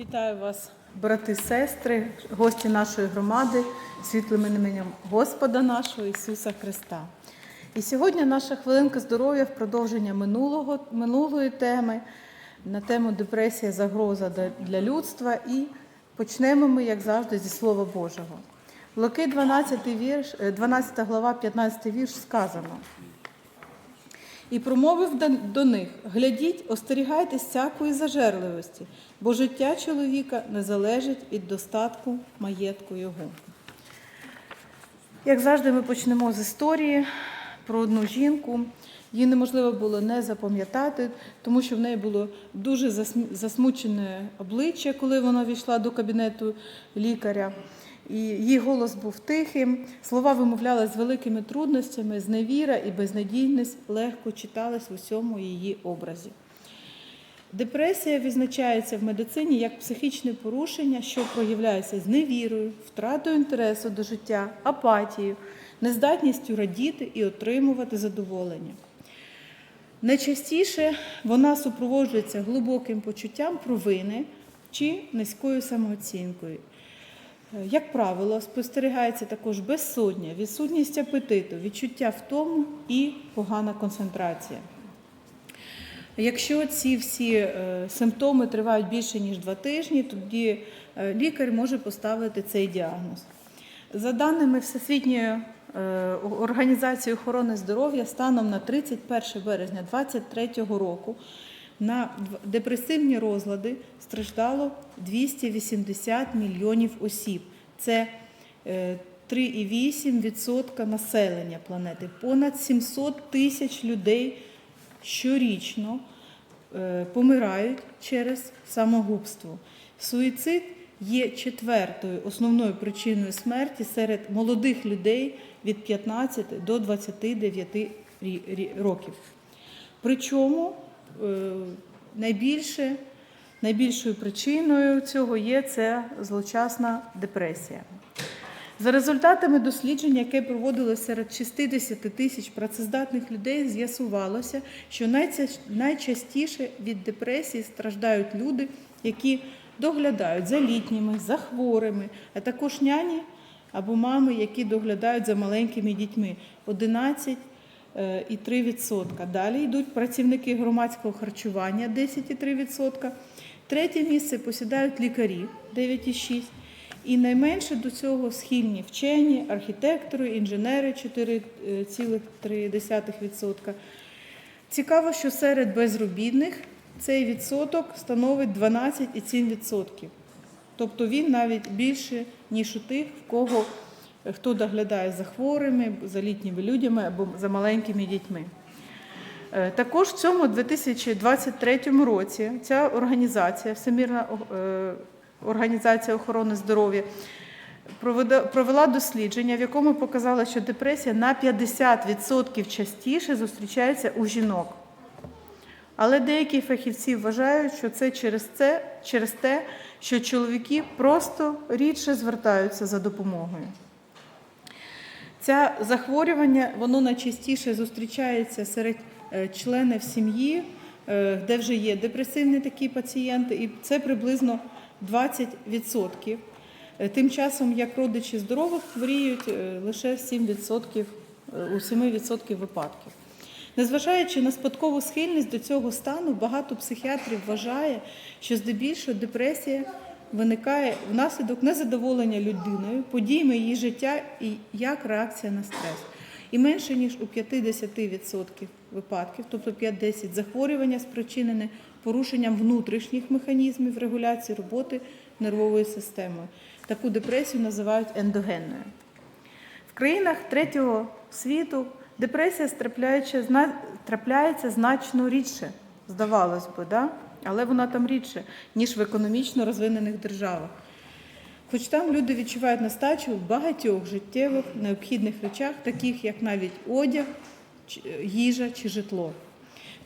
Вітаю вас, брати, сестри, гості нашої громади, світлим іменем Господа нашого Ісуса Христа. І сьогодні наша хвилинка здоров'я в продовження минулого, минулої теми на тему депресія, загроза для- людства. І почнемо ми, як завжди, зі Слова Божого. Луки 12, вірш, е, 12 глава, 15 вірш сказано. І промовив до- них: глядіть, остерігайтесь всякої зажерливості, бо життя чоловіка не залежить від достатку маєтку його. Як завжди, ми почнемо з історії про одну жінку. Її неможливо було не запам'ятати, тому що в неї було дуже засмучене обличчя, коли вона війшла до кабінету лікаря. І її голос був тихим, слова вимовляли з великими трудностями, зневіра і безнадійність легко читались в усьому її образі. Депресія відзначається в медицині як психічне порушення, що проявляється зневірою, втратою інтересу до життя, апатією, нездатністю радіти і отримувати задоволення. Найчастіше вона супроводжується глибоким почуттям провини чи низькою самооцінкою. Як правило, спостерігається також безсоння, відсутність апетиту, відчуття втому і погана концентрація. Якщо ці всі е, симптоми тривають більше ніж два тижні, тоді е, лікар може поставити цей діагноз. За даними Всесвітньої е, організації охорони здоров'я, станом на 31 березня 2023 року на депресивні розлади страждало 280 мільйонів осіб. Це е, 3,8% населення планети. Понад 700 тисяч людей щорічно е, помирають через самогубство. Суїцид є четвертою основною причиною смерті серед молодих людей від 15 до 29 рі- рі- років. Причому е, найбільше, найбільшою причиною цього є це злочасна депресія. За результатами дослідження, яке проводилося серед 60 тисяч працездатних людей, з'ясувалося, що найчастіше від депресії страждають люди, які доглядають за літніми, за хворими, а також няні або мами, які доглядають за маленькими дітьми 11 е, і 3%. Далі йдуть працівники громадського харчування 10,3%. Третє місце посідають лікарі 9,6%. І найменше до цього схильні вчені, архітектори, інженери 4,3%. Цікаво, що серед безробітних цей відсоток становить 12,7%. Тобто він навіть більше, ніж у тих, в кого хто доглядає за хворими, за літніми людьми або за маленькими дітьми. Е, Також в цьому 2023 році ця організація, Всемірна е, організація охорони здоров'я, провела дослідження, в якому показала, що депресія на 50% частіше зустрічається у жінок. Але деякі фахівці вважають, що це через, це через те, що чоловіки просто рідше звертаються за допомогою. Це захворювання воно найчастіше зустрічається серед е, членів сім'ї, е, де вже є депресивні такі пацієнти, і це приблизно 20%. Е, Тим часом, як родичі здорових хворіють лише в 7%, е, у 7% випадків. Незважаючи на спадкову схильність до цього стану, багато психіатрів вважає, що здебільшого депресія виникає внаслідок незадоволення людиною, подіями її життя і як реакція на стрес. І менше ніж у 50% випадків, тобто 5-10 захворювання спричинене порушенням внутрішніх механізмів регуляції роботи нервової системи. Таку депресію називають ендогенною. В країнах третього світу депресія трапляється, значно рідше, здавалось би, да? Але вона там рідше, ніж в економічно розвинених державах. Хоч там люди відчувають нестачу в багатьох життєвих необхідних речах, таких як навіть одяг, їжа чи житло.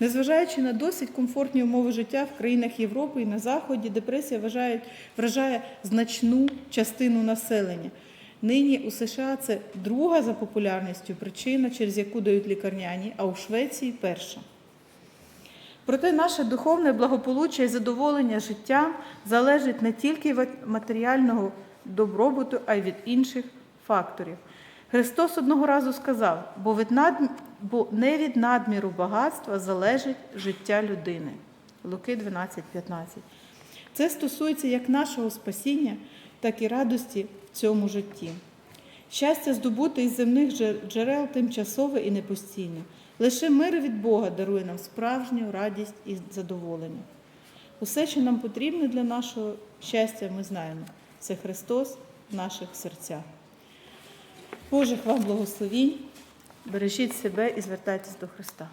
Незважаючи на досить комфортні умови життя в країнах Європи і на Заході, депресія вважає, вражає значну частину населення. Нині у США це друга за популярністю причина, через яку дають лікарняні, а у Швеції перша. Проте наше духовне благополуччя і задоволення життям залежить не тільки від матеріального добробуту, а й від інших факторів. Христос одного разу сказав, бо, від над... бо не від надміру багатства залежить життя людини. Луки 12:15. Це стосується як нашого спасіння, так і радості в цьому житті. Щастя здобути із земних джерел тимчасове і непостійне. Лише мир від Бога дарує нам справжню радість і задоволення. Усе, що нам потрібно для нашого щастя, ми знаємо. Це Христос в наших серцях. Божих вам благословінь, бережіть себе і звертайтесь до Христа.